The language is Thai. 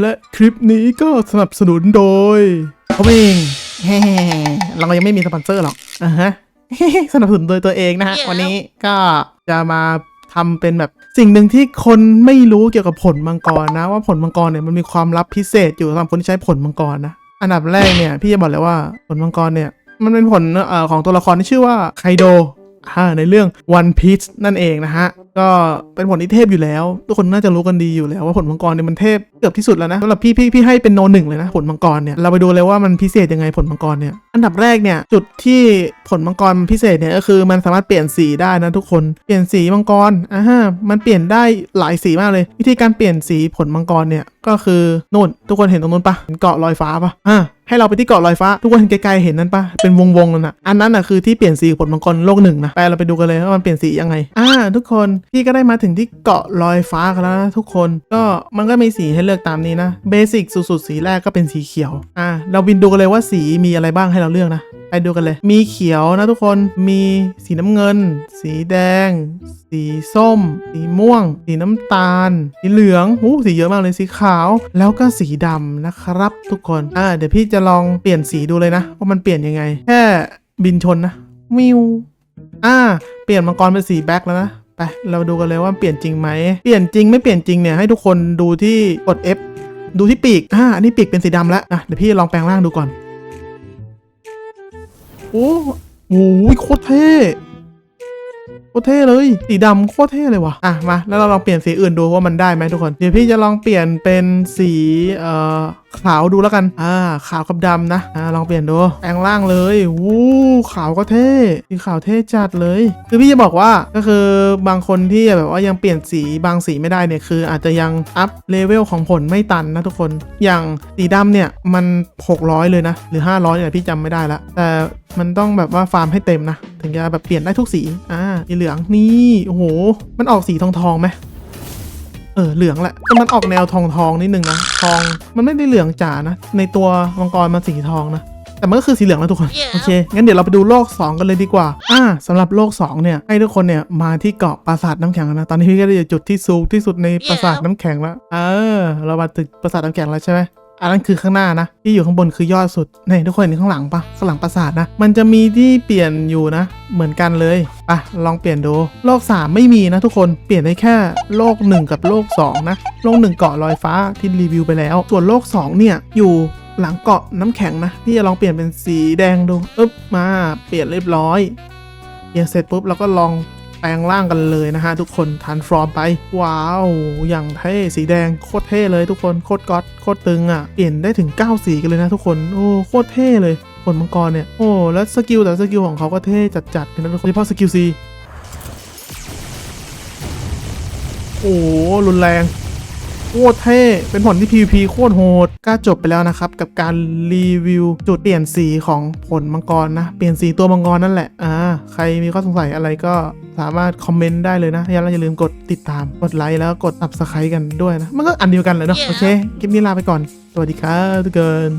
และคลิปนี้ก็สนับสนุนโดยเขาเองแฮ่เรายังไม่มีสปอนเซอร์หรอกอ่าฮะสนับสนุนโดยตัวเองนะฮะ วันนี้ก็จะมาทำเป็นแบบสิ่งหนึ่งที่คนไม่รู้เกี่ยวกับผลมังกรนะ ว่าผลมังกรเนี่ยมันมีความลับพิเศษอยู่สำหรับคนที่ใช้ผลมังกรนะ อันดับแรกเนี่ยพี่จะบอกเลยว่าผลมังกรเนี่ย มันเป็นผลเอ่อของตัวละครที่ชื่อว่าไคโดอ่าในเรื่อง One Piece นั่นเองนะฮะ ก็เป็นผลที่เทพอยู่แล้ว ทุกคนน่าจะรู้กันดีอยู่แล้วว่าผลมังกรเนี่ยมันเทพเกือบที่สุดแล้วนะสำหรับพี่พี่พี่ให้เป็นโนหนึ่งเลยนะผลมังกรเนี่ยเราไปดูเลยว่ามันพิเศษยังไงผลมังกรเนี่ยอันดับแรกเนี่ยจุดที่ผลมังกรพิเศษเนี่ยก็คือมันสามารถเปลี่ยนสีได้นะทุกคนเปลี่ยนสีมังกรอ่าฮะมันเปลี่ยนได้หลายสีมากเลย วิธีการเปลี่ยนสีผลมังกรเนี่ยก็คือนู่นทุกคนเห็นตรงนู้นปะเห็นเกาะลอยฟ้าปะอ่า ให้เราไปที่เกาะลอยฟ้า ทุกคนเห็นไกลๆเห็นนั่นปะเป็นวงๆนั่นน่ะอันนั้นน่ะคือที่เปลี่ยนสีผลมังกรโลกหนึ่งนะไปเราไปดูกันเลยว่ามันเปลี่ยนสียังไง อ่า ทุกคนพี่ก็ได้มาถึงที่เกาะลอยฟ้ากันแล้วนะทุกคนก็มันก็มีสีให้เลือกตามนี้นะเบสิกสุดๆสีแรกก็เป็นสีเขียวอ่าเราบินดูกันเลยว่าสีมีอะไรบ้างให้เราเลือกนะ ไปดูกันเลย มีเขียวนะทุกคน มีสีน้ำเงิน สีแดง สีส้ม สีม่วง สีน้ำตาล สีเหลืองหูสีเยอะมากเลย สีขาว แล้วก็สีดำนะครับ ทุกคน อ่า เดี๋ยวพี่จะลองเปลี่ยนสีดูเลยนะ ว่ามันเปลี่ยนยังไง แค่บินชนนะ มิว อ่า เปลี่ยนมังกรเป็นสีแบ็คแล้วนะไปเราดูกันเลยว่าเปลี่ยนจริงไหม เปลี่ยนจริงไม่เปลี่ยนจริงเนี่ยให้ทุกคนดูที่กด F ดูที่ปีก อ่า อันนี้ปีกเป็นสีดำแล้วอะเดี๋ยวพี่ลองแปลงร่างดูก่อน โอ้โหโคตรเท่ โคตรเท่เลยสีดำโคตรเท่เลยว่ะอะมาแล้วเราลองเปลี่ยนสีอื่นดูว่ามันได้ไหมทุกคนเดี๋ยวพี่จะลองเปลี่ยนเป็นสีเอ่อขาวดูแล้วกัน อ่า ขาวกับดำนะ อ่า ลองเปลี่ยนดู แปลงร่างเลย วู้ ขาวก็เท่สีขาวเท่จัดเลย คือพี่จะบอกว่า ก็คือบางคนที่แบบว่ายังเปลี่ยนสีบางสีไม่ได้เนี่ย คืออาจจะยังอัพเลเวลของผลไม่ตันนะทุกคน อย่างสีดำเนี่ย มัน 600 เลยนะ หรือ 500เนี่ยพี่จำไม่ได้ละ แต่มันต้องแบบว่าฟาร์มให้เต็มนะ ถึงจะแบบเปลี่ยนได้ทุกสี อ่าสีเหลืองนี่โอ้โห มันออกสีทองทองๆไหมเออเหลืองแหละแต่มันออกแนวทองทองๆนิดนึงนะทองมันไม่ได้เหลืองจ๋านะ ในตัวมังกรมันสีทองนะแต่มันก็คือสีเหลืองนะทุกคน โอเค งั้นเดี๋ยวเราไปดูโลก 2 กันเลยดีกว่า อ่าสำหรับโลก 2 เนี่ย ให้ทุกคนเนี่ย มาที่เกาะปราสาทน้ำแข็งแล้วนะ ตอนนี้พี่ก็ได้อยู่จุดที่สูงที่สุดในปราสาทน้ำแข็งแล้ว เออ เรามาถึงปราสาทน้ำแข็งแล้วใช่ไหม อันนั้นคือข้างหน้านะ ที่อยู่ข้างบนคือยอดสุดนี่ทุกคนเห็นข้างหลังปะข้างหลังปราสาทนะ มันจะมีที่เปลี่ยนอยู่นะ เหมือนกันเลยอะลองเปลี่ยนดูโลก 3 ไม่มีนะทุกคนเปลี่ยนได้แค่โลก 1 กับโลก 2 นะ โลก 1 เกาะลอยฟ้าที่รีวิวไปแล้ว ส่วนโลก 2 เนี่ยอยู่หลังเกาะน้ำแข็งนะพี่จะลองเปลี่ยนเป็นสีแดงดูอึ๊บมาเปลี่ยนเรียบร้อยเปลี่ยนเสร็จปุ๊บเราก็ลอง แปลงร่างกันเลยนะฮะทุกคนทันฟอร์มไป ว้าว อย่างเท่สีแดงโคตรเท่เลยทุกคนโคตรก๊อตโคตรตึงอะเปลี่ยนได้ถึง 9 สีกันเลยนะทุกคนโอ้โคตรเท่เลยผลมังกรเนี่ยโอ้แล้วสกิลแต่สกิลของเขาก็เท่จัดๆนนะทุกคนเฉพาะสกิลซีโอ้รุนแรง โคตรเท่ เป็นผลที่ PVP โคตรโหดก็จบไปแล้วนะครับ กับการรีวิวจุดเปลี่ยนสีของผลมังกรนะ เปลี่ยนสีตัวมังกรนั่นแหละ อ่า ใครมีข้อสงสัยอะไรก็สามารถคอมเมนต์ได้เลยนะอย่าอย่าลืมกดติดตาม กดไลค์แล้วกด subscribe กันด้วยนะ มันก็อันเดียวกันเลยเนาะ โอเค คลิปนี้ลาไปก่อน สวัสดีครับทุกคน